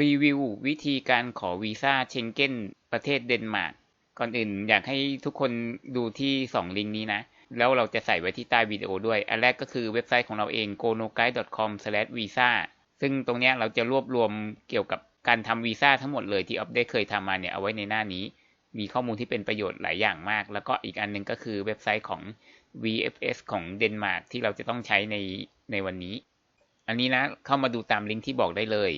รีวิววิธีการขอวีซ่าเชงเก้นประเทศเดนมาร์ก ก่อนอื่นอยากให้ทุกคนดูที่2ลิงก์นี้นะ แล้วเราจะใส่ไว้ที่ใต้วิดีโอด้วย อันแรกก็คือเว็บไซต์ของเราเอง gonoguide.com/visa ซึ่งตรงนี้เราจะรวบรวมเกี่ยวกับการทำวีซ่าทั้งหมดเลยที่ออฟได้เคยทำมาเนี่ยเอาไว้ในหน้านี้ มีข้อมูลที่เป็นประโยชน์หลายอย่างมาก แล้วก็อีกอันนึงก็คือเว็บไซต์ของ VFS ของเดนมาร์กที่เราจะต้องใช้ในในวันนี้ อันนี้นะเข้ามาดูตามลิงก์ที่บอกได้เลย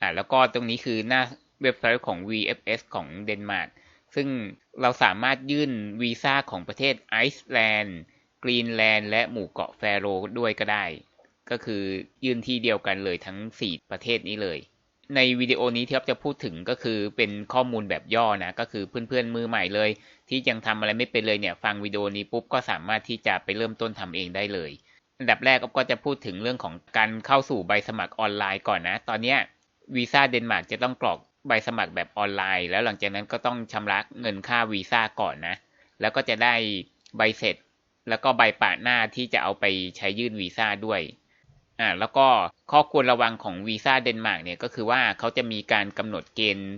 อ่าแล้วก็ตรงนี้คือหน้าเว็บไซต์ของ VFS ของเดนมาร์กซึ่งเราสามารถยื่นวีซ่าของประเทศไอซ์แลนด์กรีนแลนด์และหมู่เกาะแฟโรด้วยก็ได้ ก็คือยื่นที่เดียวกันเลยทั้ง 4 ประเทศนี้เลย ในวิดีโอนี้ที่เรจะพูดถึงก็คือเป็นข้อมูลแบบย่อนะ ก็คือเพื่อนๆมือใหม่เลย ที่ยังทำอะไรไม่เป็นเลยเนี่ย ฟังวิดีโอนี้ปุ๊บก็สามารถที่จะไปเริ่มต้นทำเองได้เลย อันดับแรกก็จะพูดถึงเรื่องของการเข้าสู่ใบสมัครออนไลน์ก่อนนะ ตอนเนี้ วีซ่าเดนมาร์กจะต้องกรอกใบสมัครแบบออนไลน์ แล้วหลังจากนั้นก็ต้องชำระเงินค่าวีซ่าก่อนนะ แล้วก็จะได้ใบเสร็จ แล้วก็ใบปะหน้าที่จะเอาไปใช้ยื่นวีซ่าด้วยอ่าแล้วก็ข้อควรระวังของวีซ่าเดนมาร์กเนี่ยก็คือว่าเขาจะมีการกำหนดเกณฑ์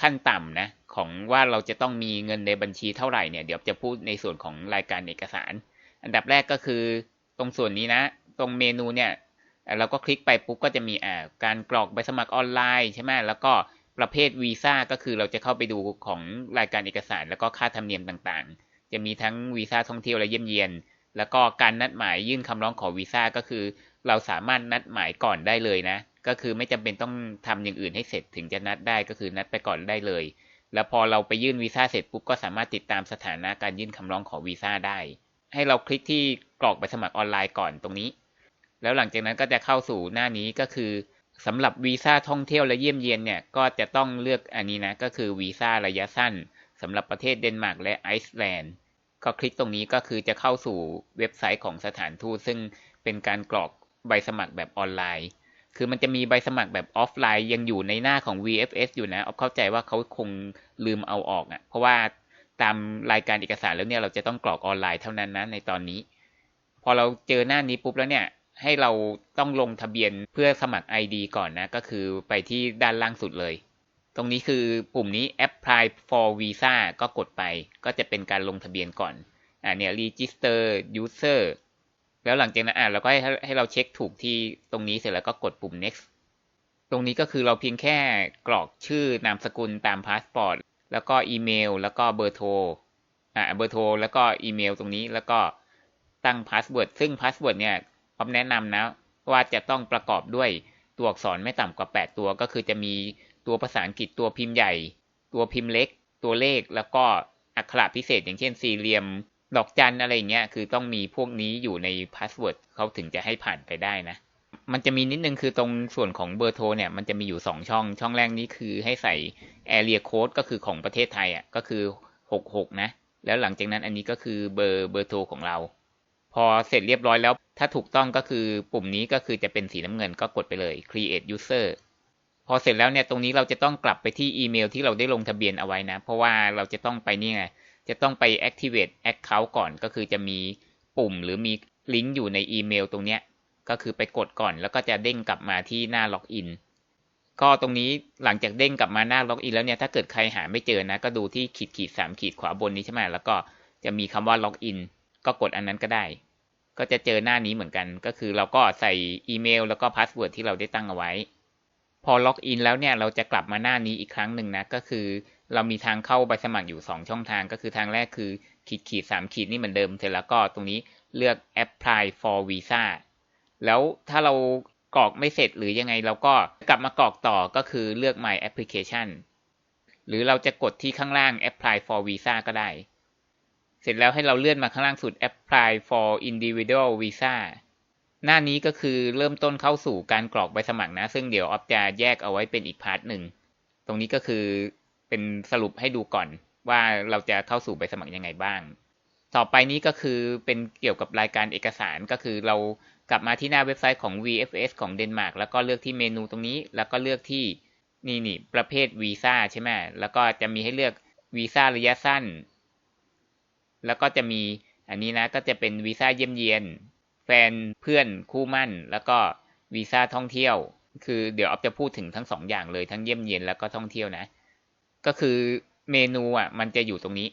ขั้นต่ำนะของว่าเราจะต้องมีเงินในบัญชีเท่าไหร่เนี่ยเดี๋ยวจะพูดในส่วนของรายการเอกสาร อันดับแรกก็คือตรงส่วนนี้นะ ตรงเมนูเนี่ย เราก็คลิกไปปุ๊บก็จะมีอ่าการกรอกใบสมัครออนไลน์ใช่ไหมแล้วก็ประเภทวีซ่าก็คือเราจะเข้าไปดูของรายการเอกสาร แล้วก็ค่าธรรมเนียมต่างๆ จะมีทั้งวีซ่าท่องเที่ยวและเยี่ยมเยียน แล้วก็การนัดหมายยื่นคำร้องขอวีซ่าก็คือ เราสามารถนัดหมายก่อนได้เลยนะ ก็คือไม่จำเป็นต้องทำอย่างอื่นให้เสร็จถึงจะนัดได้ก็คือนัดไปก่อนได้เลย แล้วพอเราไปยื่นวีซ่าเสร็จปุ๊บก็สามารถติดตามสถานะการยื่นคำร้องขอวีซ่าได้ ให้เราคลิกที่กรอกใบสมัครออนไลน์ก่อนตรงนี้ แล้วหลังจากนั้นก็จะเข้าสู่หน้านี้ก็คือสำหรับวีซ่าท่องเที่ยวและเยี่ยมเยียนเนี่ยก็จะต้องเลือกอันนี้นะก็คือวีซ่าระยะสั้นสำหรับประเทศเดนมาร์กและไอซ์แลนด์ก็คลิกตรงนี้ก็คือจะเข้าสู่เว็บไซต์ของสถานทูตซึ่งเป็นการกรอกใบสมัครแบบออนไลน์ คือมันจะมีใบสมัครแบบออฟไลน์ ยังอยู่ในหน้าของ VFS อยู่นะเอาเข้าใจว่าเขาคงลืมเอาออกอะ่ะเพราะว่าตามรายการเอกสารแล้วเนี่ยเราจะต้องกรอกออนไลน์เท่านั้นนะในตอนนี้ พอเราเจอหน้านี้ปุ๊บแล้วเนี่ย ให้เราต้องลงทะเบียนเพื่อสมัคร ID ก่อนนะ ก็คือไปที่ด้านล่างสุดเลย ตรงนี้คือปุ่มนี้ apply for visa ก็กดไป ก็จะเป็นการลงทะเบียนก่อน อ่าเนี่ย register user แล้วหลังจากนั้นอ่าเราก็ให้ให้เราเช็คถูกที่ตรงนี้เสร็จแล้วก็กดปุ่ม next ตรงนี้ก็คือเราเพียงแค่กรอกชื่อนามสกุลตามพาสปอร์ตแล้วก็อีเมล แล้วก็เบอร์โทร อ่า เบอร์โทร แล้วก็อีเมลตรงนี้ แล้วก็ตั้งพาสเวิร์ด ซึ่งพาสเวิร์ดเนี่ย ผมแนะนำนะว่าจะต้องประกอบด้วยตัวอักษรไม่ต่ำกว่า 8 ตัว ก็คือจะมีตัวภาษาอังกฤษตัวพิมพ์ใหญ่ ตัวพิมพ์เล็ก ตัวเลขแล้วก็อักขระพิเศษ อย่างเช่นสี่เหลี่ยมดอกจันอะไรเงี้ยคือต้องมีพวกนี้อยู่ในพาสเวิร์ดเขาถึงจะให้ผ่านไปได้นะ มันจะมีนิดนึงคือตรงส่วนของเบอร์โทรเนี่ยมันจะมีอยู่ 2 ช่อง ช่องแรกนี้คือให้ใส่ area code ก็คือของประเทศไทยอะก็คือ 66 นะ แล้วหลังจากนั้นอันนี้ก็คือเบอร์เบอร์โทรของเรา พอเสร็จเรียบร้อยแล้ว ถ้าถูกต้องก็คือปุ่มนี้ก็คือจะเป็นสีน้ำเงินก็กดไปเลย create user พอเสร็จแล้วเนี่ยตรงนี้เราจะต้องกลับไปที่อีเมลที่เราได้ลงทะเบียนเอาไว้นะ เพราะว่าเราจะต้องไปนี่ไงจะต้องไป activate account ก่อนก็คือจะมีปุ่มหรือมีลิงก์อยู่ในอีเมลตรงเนี้ยก็คือไปกดก่อนแล้วก็จะเด้งกลับมาที่หน้าล็อกอินก็ตรงนี้หลังจากเด้งกลับมาหน้าล็อกอินแล้วเนี่ยถ้าเกิดใครหาไม่เจอนะ ก็ดูที่ขีดขีดสามขีดขวาบนนี้ใช่ไหมแล้วก็จะมีคำว่าล็อกอินก็กดอันนั้นก็ได้ ก็จะเจอหน้านี้เหมือนกัน ก็คือเราก็ใส่อีเมล แล้วก็พาสเวิร์ดที่เราได้ตั้งเอาไว้ พอล็อกอินแล้วเนี่ยเราจะกลับมาหน้านี้อีกครั้งหนึ่งนะ ก็คือ เรามีทางเข้าใบสมัครอยู่ 2 ช่องทาง ก็คือทางแรกคือขีดขีดสามขีดนี่เหมือนเดิมเสร็จแล้วก็ตรงนี้เลือก apply for visa แล้วถ้าเรากรอกไม่เสร็จหรือยังไงเราก็กลับมากรอกต่อก็คือเลือก my application หรือเราจะกดที่ข้างล่าง apply for visa ก็ได้ เสร็จแล้วให้เราเลื่อนมาข้างล่างสุด apply for individual visa หน้านี้ก็คือเริ่มต้นเข้าสู่การกรอกใบสมัครนะ ซึ่งเดี๋ยวออฟจะแยกเอาไว้เป็นอีกพาร์ทหนึ่ง ตรงนี้ก็คือเป็นสรุปให้ดูก่อนว่าเราจะเข้าสู่ใบสมัครยังไงบ้าง ต่อไปนี้ก็คือเป็นเกี่ยวกับรายการเอกสารก็คือเรากลับมาที่หน้าเว็บไซต์ของ VFS ของเดนมาร์กแล้วก็เลือกที่เมนูตรงนี้ แล้วก็เลือกที่นี่นี่ประเภทวีซ่าใช่ไหมแล้วก็จะมีให้เลือกวีซ่าระยะสั้น แล้วก็จะมีอันนี้นะก็จะเป็นวีซ่าเยี่ยมเยียน แฟนเพื่อนคู่มั่น แล้วก็วีซ่าท่องเที่ยว คือเดี๋ยวออฟจะพูดถึงทั้งสองอย่างเลยทั้งเยี่ยมเยียนแล้วก็ท่องเที่ยวนะ ก็คือเมนูอะมันจะอยู่ตรงนี้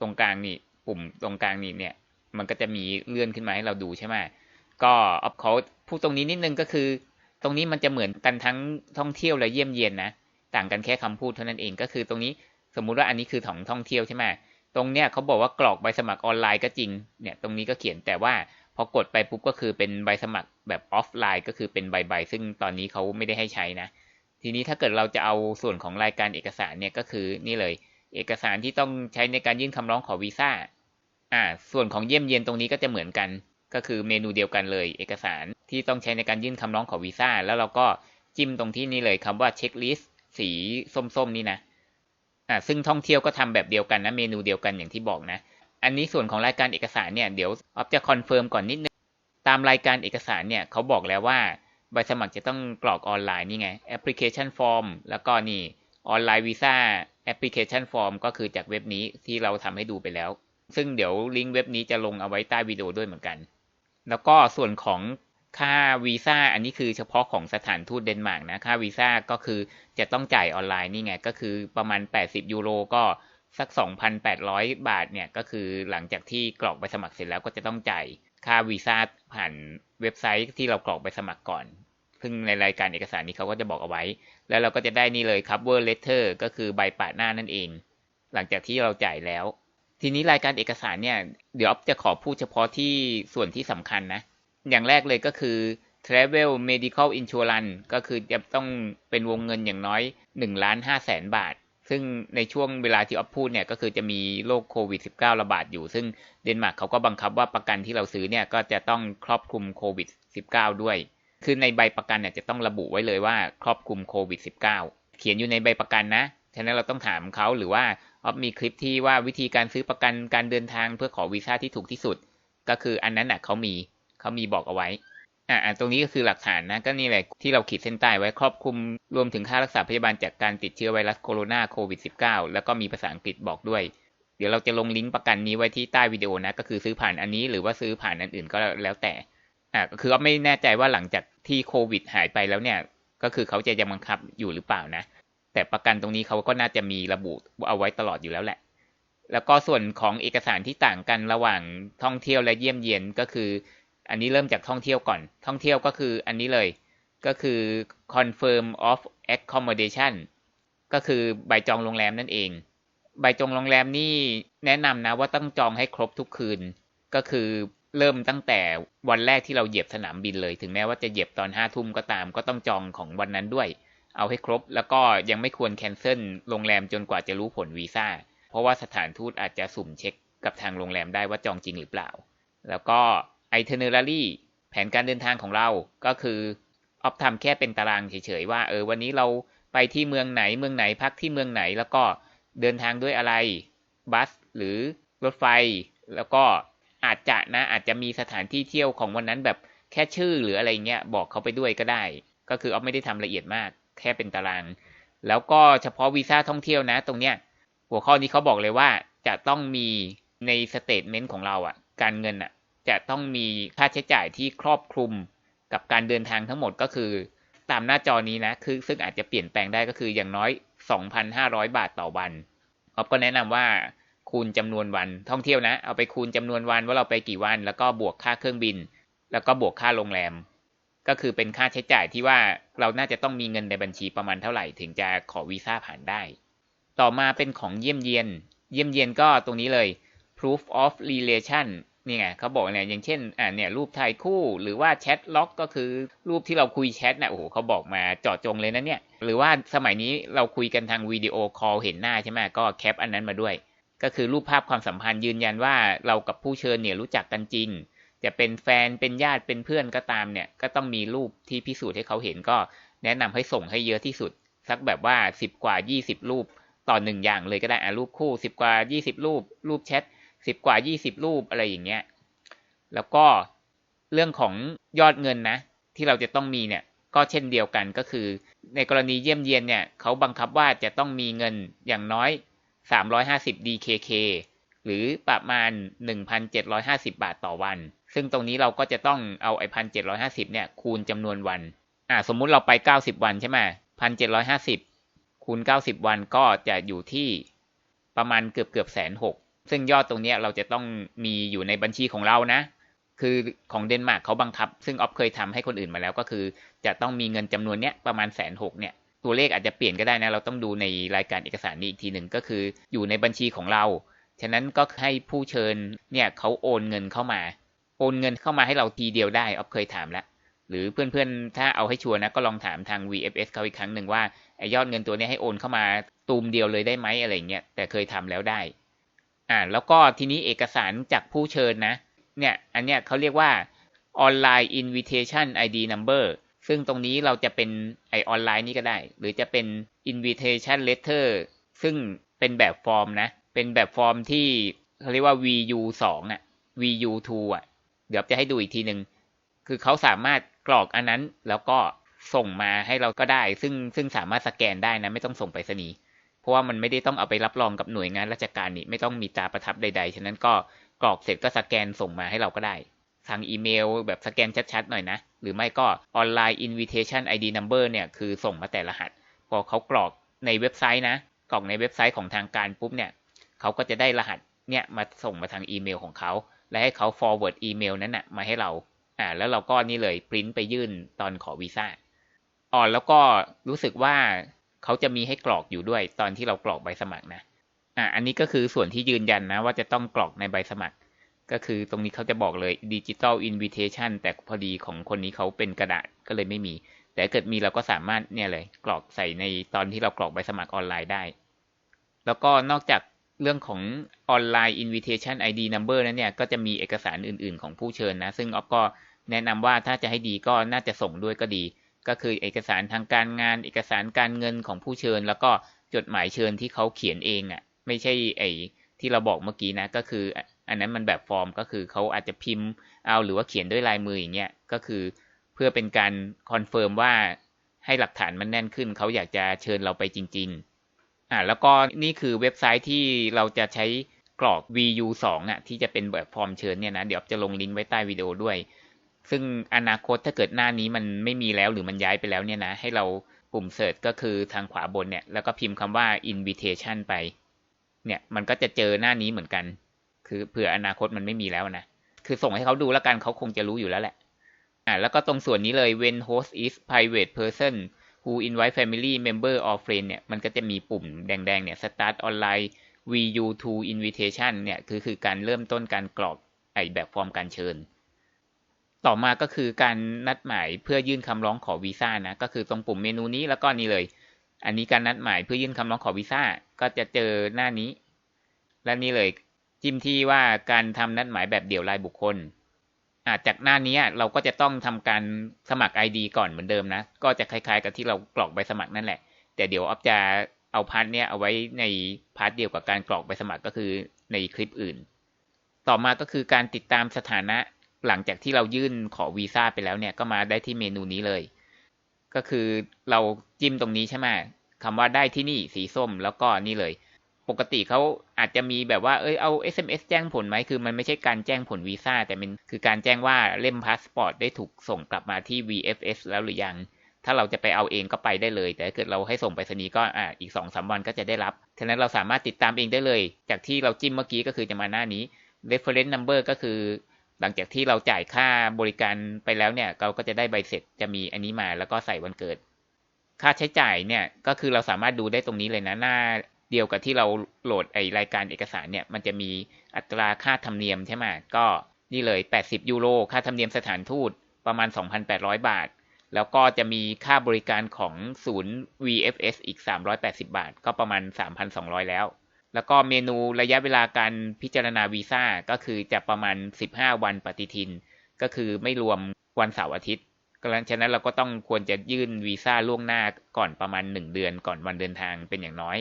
ตรงกลางนี่ปุ่มตรงกลางนี่เนี่ย มันก็จะมีเลื่อนขึ้นมาให้เราดูใช่ไหมก็ออฟเขาพูดตรงนี้นิดนึงก็คือ ตรงนี้มันจะเหมือนกันทั้งท่องเที่ยวและเยี่ยมเยียนนะต่างกันแค่คำพูดเท่านั้นเองก็คือตรงนี้สมมุติว่าอันนี้คือของท่องเที่ยวใช่ไหม ตรงเนี้ยเขาบอกว่ากรอกใบสมัครออนไลน์ก็จริง เนี่ยตรงนี้ก็เขียนแต่ว่าพอกดไปปุ๊บก็คือเป็นใบสมัครแบบออฟไลน์ก็คือเป็นใบๆซึ่งตอนนี้เขาไม่ได้ให้ใช้นะ ทีนี้ถ้าเกิดเราจะเอาส่วนของรายการเอกสารเนี่ยก็คือนี่เลย เอกสารที่ต้องใช้ในการยื่นคำร้องขอวีซ่า อ่า ส่วนของเยี่ยมเยียนตรงนี้ก็จะเหมือนกัน ก็คือเมนูเดียวกันเลย เอกสารที่ต้องใช้ในการยื่นคำร้องขอวีซ่า แล้วเราก็จิ้มตรงที่นี่เลยคำว่าเช็คลิสต์สีส้มๆนี่นะ อ่าซึ่งท่องเที่ยวก็ทำแบบเดียวกันนะเมนูเดียวกันอย่างที่บอกนะ อันนี้ส่วนของรายการเอกสารเนี่ยเดี๋ยวออฟจะคอนเฟิร์มก่อนนิดนึงตามรายการเอกสารเนี่ยเขาบอกแล้วว่าใบสมัครจะต้องกรอกออนไลน์นี่ไง application form แล้วก็นี่ออนไลน์วีซ่า application form ก็คือจากเว็บนี้ที่เราทำให้ดูไปแล้ว ซึ่งเดี๋ยวลิงก์เว็บนี้จะลงเอาไว้ใต้วิดีโอด้วยเหมือนกัน แล้วก็ส่วนของ ค่าวีซ่าอันนี้คือเฉพาะของสถานทูตเดนมาร์กนะ ค่าวีซ่าก็คือจะต้องจ่ายออนไลน์นี่ไง ก็คือประมาณ 80 ยูโรก็สัก 2,800 บาทเนี่ย ก็คือหลังจากที่กรอกใบสมัครเสร็จแล้วก็จะต้องจ่ายค่าวีซ่าผ่านเว็บไซต์ที่เรากรอกใบสมัครก่อน ซึ่งในรายการเอกสารนี้เขาก็จะบอกเอาไว้ แล้วเราก็จะได้นี่เลย cover letter ก็คือใบปะหน้านั่นเอง หลังจากที่เราจ่ายแล้ว ทีนี้รายการเอกสารเนี่ย เดี๋ยวจะขอพูดเฉพาะที่ส่วนที่สำคัญนะ อย่างแรกเลยก็คือ travel medical insurance ก็คือจะต้องเป็นวงเงินอย่างน้อย1ล้าน5แสนบาท ซึ่งในช่วงเวลาที่ออฟพูดเนี่ยก็คือจะมีโรคโควิด -19 ระบาดอยู่ ซึ่งเดนมาร์กเขาก็บังคับว่าประกันที่เราซื้อเนี่ยก็จะต้องครอบคลุมโควิด -19 ด้วย คือในใบประกันเนี่ยจะต้องระบุไว้เลยว่าครอบคลุมโควิด -19 เขียนอยู่ในใบประกันนะ ฉะนั้นเราต้องถามเขาหรือว่าออฟมีคลิปที่ว่าวิธีการซื้อประกันการเดินทางเพื่อขอวีซ่าที่ถูกที่สุด ก็คืออันนั้นน่ะเขามี เขามีบอกเอาไว้อ่าตรงนี้ก็คือหลักฐานนะ ก็นี่แหละที่เราขีดเส้นใต้ไว้ครอบคลุมรวมถึงค่ารักษาพยาบาลจากการติดเชื้อไวรัสโคโรนาโควิด -19 แล้วก็มีภาษาอังกฤษบอกด้วย เดี๋ยวเราจะลงลิงก์ประกันนี้ไว้ที่ใต้วิดีโอนะ ก็คือซื้อผ่านอันนี้หรือว่าซื้อผ่านอันอื่นก็แล้วแต่อ่าก็คือก็ไม่แน่ใจว่าหลังจากที่โควิดหายไปแล้วเนี่ย ก็คือเขาจะยังบังคับอยู่หรือเปล่านะ แต่ประกันตรงนี้เขาก็น่าจะมีระบุเอาไว้ตลอดอยู่แล้วแหละ แล้วก็ส่วนของเอกสารที่ต่างกันระหว่างท่องเที่ยวและเยี่ยมเยียนก็คือ อันนี้เริ่มจากท่องเที่ยวก่อน ท่องเที่ยวก็คืออันนี้เลย ก็คือ confirm of accommodation ก็คือใบจองโรงแรมนั่นเอง ใบจองโรงแรมนี่แนะนำนะว่าต้องจองให้ครบทุกคืน ก็คือเริ่มตั้งแต่วันแรกที่เราเหยียบสนามบินเลย ถึงแม้ว่าจะเหยียบตอนห้าทุ่มก็ตาม ก็ต้องจองของวันนั้นด้วย เอาให้ครบ แล้วก็ยังไม่ควรแคนเซิลโรงแรมจนกว่าจะรู้ผลวีซ่า เพราะว่าสถานทูตอาจจะสุ่มเช็คกับทางโรงแรมได้ว่าจองจริงหรือเปล่า แล้วก็ itinerary แผนการเดินทางของเราก็คือออฟทำแค่เป็นตารางเฉยๆว่าเออวันนี้เราไปที่เมืองไหนเมืองไหนพักที่เมืองไหน แล้วก็เดินทางด้วยอะไรบัสหรือรถไฟ แล้วก็อาจจะนะอาจจะมีสถานที่เที่ยวของวันนั้นแบบแค่ชื่อหรืออะไรเงี้ยบอกเขาไปด้วยก็ได้ ก็คือออฟไม่ได้ทำละเอียดมาก แค่เป็นตาราง แล้วก็เฉพาะวีซ่าท่องเที่ยวนะ ตรงเนี้ยหัวข้อนี้เขาบอกเลยว่าจะต้องมีในสเตทเมนต์ของเราอะ่ะ การเงินอะ่ะ จะต้องมีค่าใช้จ่ายที่ครอบคลุมกับการเดินทางทั้งหมดก็คือ ตามหน้าจอนี้นะคือซึ่งอาจจะเปลี่ยนแปลงได้ก็คืออย่างน้อย 2,500 บาทต่อวันออฟก็แนะนำว่าคูณจำนวนวันท่องเที่ยวนะ เอาไปคูณจำนวนวันว่าเราไปกี่วัน แล้วก็บวกค่าเครื่องบิน แล้วก็บวกค่าโรงแรม ก็คือเป็นค่าใช้จ่ายที่ว่าเราน่าจะต้องมีเงินในบัญชีประมาณเท่าไหร่ถึงจะขอวีซ่าผ่านได้ ต่อมาเป็นของเยี่ยมเยียน เยี่ยมเยียนก็ตรงนี้เลย proof of relation นี่ไงเขาบอกเนี่ยอย่างเช่นอ่าเนี่ยรูปถ่ายคู่หรือว่าแชทล็อกก็คือรูปที่เราคุยแชทนะโอ้โหเขาบอกมาเจาะจงเลยนะเนี่ย หรือว่าสมัยนี้เราคุยกันทางวิดีโอคอลเห็นหน้าใช่ไหมก็แคปอันนั้นมาด้วย ก็คือรูปภาพความสัมพันธ์ยืนยันว่าเรากับผู้เชิญเนี่ยรู้จักกันจริง จะเป็นแฟนเป็นญาติเป็นเพื่อนก็ตามเนี่ยก็ต้องมีรูปที่พิสูจน์ให้เขาเห็นก็แนะนำให้ส่งให้เยอะที่สุด สักแบบว่าสิบกว่ายี่สิบรูปต่อหนึ่งอย่างเลยก็ได้อะรูปคู่สิบกว่ายี่สิบรูป รูปแชท สิบกว่ายี่สิบรูปอะไรอย่างเงี้ย แล้วก็เรื่องของยอดเงินนะ ที่เราจะต้องมีเนี่ย ก็เช่นเดียวกันก็คือ ในกรณีเยี่ยมเยียนเนี่ยเขาบังคับว่าจะต้องมีเงินอย่างน้อย 350 DKK หรือประมาณ 1,750 บาทต่อวัน ซึ่งตรงนี้เราก็จะต้องเอาไอ้พันเจ็ดเนี่ยคูณจำนวนวัน อ่าสมมุติเราไป 90 วันใช่ไหมพันเจ็ดร้อยห้าสิบคูณ 90 วันก็จะอยู่ที่ประมาณเกือบเกือบแสนหก ซึ่งยอดตรงนี้เราจะต้องมีอยู่ในบัญชีของเรานะ คือของเดนมาร์กเขาบังคับ ซึ่งออฟเคยทำให้คนอื่นมาแล้วก็คือ จะต้องมีเงินจำนวนเนี้ยประมาณแสนหกเนี่ยตัวเลขอาจจะเปลี่ยนก็ได้นะ เราต้องดูในรายการเอกสารนี้อีกทีหนึ่งก็คืออยู่ในบัญชีของเรา ฉะนั้นก็ให้ผู้เชิญเนี่ยเขาโอนเงินเข้ามา โอนเงินเข้ามาให้เราทีเดียวได้ออฟเคยถามแล้วหรือเพื่อนๆ ถ้าเอาให้ชัวร์นะก็ลองถามทาง VFS เขาอีกครั้งหนึ่งว่าไอยอดเงินตัวนี้ให้โอนเข้ามาตูมเดียวเลยได้ไหมอะไรเงี้ยแต่เคยทำแล้วได้ อ่า แล้วก็ทีนี้เอกสารจากผู้เชิญนะ เนี่ย อันเนี้ยเขาเรียกว่า online invitation ID number ซึ่งตรงนี้เราจะเป็นไอออนไลน์นี่ก็ได้ หรือจะเป็น invitation letter ซึ่งเป็นแบบฟอร์มนะ เป็นแบบฟอร์มที่เขาเรียกว่า VU 2อะ VU 2อะ เดี๋ยวจะให้ดูอีกทีหนึ่ง คือเขาสามารถกรอกอันนั้นแล้วก็ส่งมาให้เราก็ได้ ซึ่งซึ่งสามารถสแกนได้นะ ไม่ต้องส่งไปรษณีย์ เพราะว่ามันไม่ได้ต้องเอาไปรับรองกับหน่วยงานราชการนี่ไม่ต้องมีตาประทับใด ๆ ฉะนั้นก็กรอกเสร็จก็สแกนส่งมาให้เราก็ได้ทางอีเมลแบบสแกนชัดๆหน่อยนะ หรือไม่ก็ออนไลน์ invitation ID number เนี่ยคือส่งมาแต่รหัส พอเขากรอกในเว็บไซต์นะ กรอกในเว็บไซต์ของทางการปุ๊บเนี่ยเขาก็จะได้รหัสเนี่ยมาส่งมาทางอีเมลของเขา และให้เขา forward อีเมลนั้นนะ่ะมาให้เราอ่าแล้วเราก็นี่เลยปริ้นไปยื่นตอนขอวีซ่าอ๋อแล้วก็รู้สึกว่า เขาจะมีให้กรอกอยู่ด้วย ตอนที่เรากรอกใบสมัครนะอ่าอันนี้ก็คือส่วนที่ยืนยันนะ ว่าจะต้องกรอกในใบสมัคร ก็คือตรงนี้เขาจะบอกเลยดิจิตอลอินวิเทชันแต่พอดีของคนนี้เขาเป็นกระดาษก็เลยไม่มี แต่เกิดมีเราก็สามารถเนี่ยเลย กรอกใส่ในตอนที่เรากรอกใบสมัครออนไลน์ได้ แล้วก็นอกจากเรื่องของออนไลน์ Invitation ID Number นั้นเนี่ย ก็จะมีเอกสารอื่น ๆ ของผู้เชิญนะ ซึ่งออฟก็แนะนำว่าถ้าจะให้ดีก็น่าจะส่งด้วยก็ดี ก็คือเอกสารทางการงาน เอกสารการเงินของผู้เชิญ แล้วก็จดหมายเชิญที่เขาเขียนเองอะ่ะ ไม่ใช่ไอ้ที่เราบอกเมื่อกี้นะ ก็คือ อันนั้นมันแบบฟอร์มก็คือเขาอาจจะพิมพ์เอาหรือว่าเขียนด้วยลายมืออย่างเงี้ย ก็คือเพื่อเป็นการคอนเฟิร์มว่าให้หลักฐานมันแน่นขึ้น เขาอยากจะเชิญเราไปจริง ๆ อ่าแล้วก็นี่คือเว็บไซต์ที่เราจะใช้กรอก VU 2อะที่จะเป็นแบบฟอร์มเชิญเนี่ยนะ เดี๋ยวจะลงลิงก์ไว้ใต้วิดีโอด้วย ซึ่งอนาคตถ้าเกิดหน้านี้มันไม่มีแล้วหรือมันย้ายไปแล้วเนี่ยนะ ให้เราปุ่มเสิร์ชก็คือทางขวาบนเนี่ย แล้วก็พิมพ์คำว่า invitation ไป เนี่ยมันก็จะเจอหน้านี้เหมือนกัน คือเผื่ออนาคตมันไม่มีแล้วนะ คือส่งให้เขาดูแล้วกันเขาคงจะรู้อยู่แล้วแหละ อ่าแล้วก็ตรงส่วนนี้เลย when host is private person who invite family member or friend เนี่ย มันก็จะมีปุ่มแดงๆ เนี่ย start online VU to invitation เนี่ย คือคือการเริ่มต้นการกรอกไอแบบฟอร์มการเชิญ ต่อมาก็คือการนัดหมายเพื่อยื่นคำร้องขอวีซ่านะ ก็คือตรงปุ่มเมนูนี้แล้วก็นี่เลย อันนี้การนัดหมายเพื่อยื่นคำร้องขอวีซ่า ก็จะเจอหน้านี้ และนี่เลย จิ้มที่ว่าการทำนัดหมายแบบเดี่ยวรายบุคคลอาจากหน้านี้เราก็จะต้องทำการสมัคร ID ก่อนเหมือนเดิมนะ ก็จะคล้ายๆ กับที่เรากรอกใบสมัครนั่นแหละ แต่เดี๋ยวออฟจะเอาพาร์ทเนี้ยเอาไว้ในพาร์ทเดียวกับการกรอกใบสมัครก็คือในคลิปอื่น ต่อมาก็คือการติดตามสถานะ หลังจากที่เรายื่นขอวีซ่าไปแล้วเนี่ยก็มาได้ที่เมนูนี้เลย ก็คือเราจิ้มตรงนี้ใช่ไหมคำว่าได้ที่นี่สีส้มแล้วก็นี่เลย ปกติเขาอาจจะมีแบบว่าเอ้ยเอา SMS แจ้งผลไหมคือมันไม่ใช่การแจ้งผลวีซ่าแต่เป็นคือการแจ้งว่าเล่มพาสปอร์ตได้ถูกส่งกลับมาที่ VFS แล้วหรือยัง ถ้าเราจะไปเอาเองก็ไปได้เลย แต่ถ้าเกิดเราให้ส่งไปรษณีก็อ่าอีกสองสาวันก็จะได้รับฉะนั้นเราสามารถติดตามเองได้เลย จากที่เราจิ้มเมื่อกี้ก็คือจะมาหน้านี้ reference number ก็คือ ลังจากที่เราจ่ายค่าบริการไปแล้วเนี่ย เราก็จะได้ใบเสร็จจะมีอันนี้มาแล้วก็ใส่วันเกิด ค่าใช้จ่ายเนี่ยก็คือเราสามารถดูได้ตรงนี้เลยนะหน้าเดียวกับที่เราโหลดไอรายการเอกสารเนี่ยมันจะมีอัตราค่าธรรมเนียมใช่ไหมก็นี่เลย 80 ยูโรค่าธรรมเนียมสถานทูตประมาณ 2,800 บาท แล้วก็จะมีค่าบริการของศูนย์ VFS อีก 380 บาท ก็ประมาณ 3,200 แล้ว แล้วก็เมนูระยะเวลาการพิจารณาวีซ่าก็คือจะประมาณ 15 วันปฏิทิน ก็คือไม่รวมวันเสาร์อาทิตย์ก็ฉะนั้นเราก็ต้องควรจะยื่นวีซ่าล่วงหน้าก่อนประมาณ 1 เดือนก่อนวันเดินทางเป็นอย่างน้อย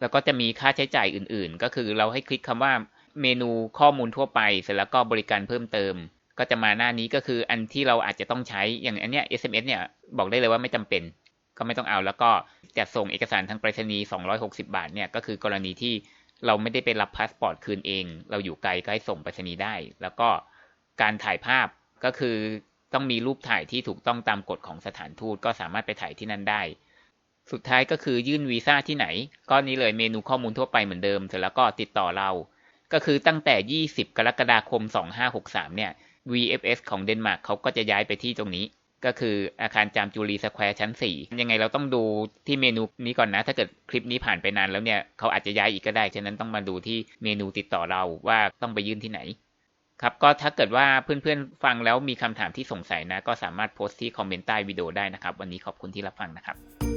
แล้วก็จะมีค่าใช้จ่ายอื่นๆ ก็คือเราให้คลิกคำว่าเมนูข้อมูลทั่วไป เสร็จแล้วก็บริการเพิ่มเติม ก็จะมาหน้านี้ก็คืออันที่เราอาจจะต้องใช้อย่างอันเนี้ย SMS เนี่ยบอกได้เลยว่าไม่จำเป็น ก็ไม่ต้องเอาแล้วก็จะส่งเอกสารทางไปรษณีย์260 บาทเนี่ยก็คือกรณีที่เราไม่ได้ไปรับพาสปอร์ตคืนเอง เราอยู่ไกลก็ให้ส่งไปรษณีย์ได้ แล้วก็การถ่ายภาพก็คือต้องมีรูปถ่ายที่ถูกต้องตามกฎของสถานทูตก็สามารถไปถ่ายที่นั่นได้ สุดท้ายก็คือยื่นวีซ่าที่ไหน ก็นี้เลยเมนูข้อมูลทั่วไปเหมือนเดิม เสร็จแล้วก็ติดต่อเรา ก็คือตั้งแต่ 20 กรกฎาคม 2563 เนี่ย VFS ของเดนมาร์กเขาก็จะย้ายไปที่ตรงนี้ ก็คืออาคารจามจุรีสแควร์ชั้น 4 ยังไงเราต้องดูที่เมนูนี้ก่อนนะ ถ้าเกิดคลิปนี้ผ่านไปนานแล้วเนี่ยเขาอาจจะย้ายอีกก็ได้ ฉะนั้นต้องมาดูที่เมนูติดต่อเราว่าต้องไปยื่นที่ไหน ครับก็ถ้าเกิดว่าเพื่อนๆฟังแล้วมีคำถามที่สงสัยนะ ก็สามารถโพสต์ที่คอมเมนต์ใต้วิดีโอได้นะครับ วันนี้ขอบคุณที่รับฟังนะครับ